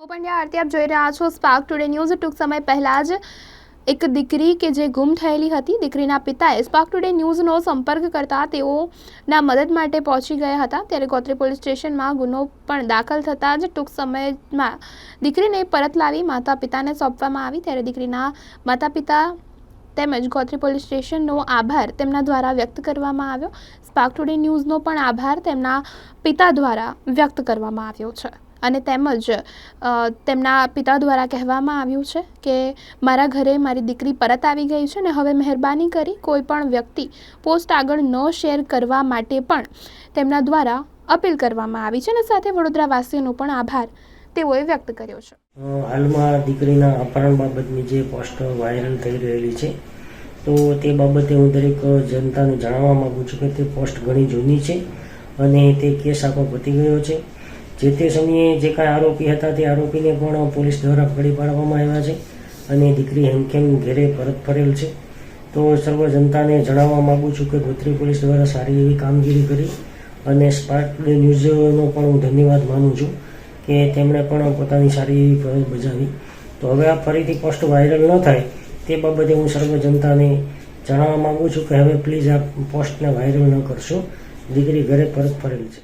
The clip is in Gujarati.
હું પંડ્યા, આરતી આપ જોઈ રહ્યા છો સ્પાર્ક ટુડે ન્યૂઝ ટૂંક સમય પહેલાં જ એક દીકરી કે જે ગુમ થયેલી હતી, દીકરીના પિતાએ સ્પાર્ક ટુડે ન્યૂઝનો સંપર્ક કરતા તેઓના મદદ માટે પહોંચી ગયા હતા. ત્યારે ગોત્રી પોલીસ સ્ટેશનમાં ગુનો પણ દાખલ થતાં જ ટૂંક સમયમાં દીકરીને પરત લાવી માતા પિતાને સોંપવામાં આવી. ત્યારે દીકરીના માતા પિતા તેમજ ગોત્રી પોલીસ સ્ટેશનનો આભાર તેમના દ્વારા વ્યક્ત કરવામાં આવ્યો. સ્પાર્ક ટુડે ન્યૂઝનો પણ આભાર તેમના પિતા દ્વારા વ્યક્ત કરવામાં આવ્યો છે. અને તેમજ તેમના પિતા દ્વારા કહેવામાં આવ્યું છે કે મારા ઘરે મારી દીકરી પરત આવી ગઈ છે ને હવે મહેરબાની કરી કોઈ પણ વ્યક્તિ પોસ્ટ આગળ ન શેર કરવા માટે પણ તેમના દ્વારા અપીલ કરવામાં આવી છે અને સાથે વડોદરાવાસીઓનો પણ આભાર તેઓએ વ્યક્ત કર્યો છે. હાલમાં દીકરીના અપહરણ બાબતની જે પોસ્ટ વાયરલ થઈ રહેલી છે, તો તે બાબતે હું દરેક જનતાને જણાવવા માગું છું કે તે પોસ્ટ ઘણી જૂની છે અને તે કેસ આખો પતી ગયો છે. જે તે સમયે જે કાંઈ આરોપી હતા તે આરોપીને પણ પોલીસ દ્વારા પકડી પાડવામાં આવ્યા છે અને દીકરી હેમખેમ ઘેરે પરત ફરેલ છે. તો સર્વ જનતાને જણાવવા માગું છું કે ગોત્રી પોલીસ દ્વારા સારી એવી કામગીરી કરી અને સ્પાર્ક ન્યૂઝનો પણ હું ધન્યવાદ માનું છું કે તેમણે પણ પોતાની સારી એવી ફરજ બજાવી. તો હવે આ ફરીથી પોસ્ટ વાયરલ ન થાય તે બાબતે હું સર્વ જનતાને જણાવવા માગું છું કે હવે પ્લીઝ આ પોસ્ટને વાયરલ ન કરશો. દીકરી ઘરે પરત ફરેલ છે.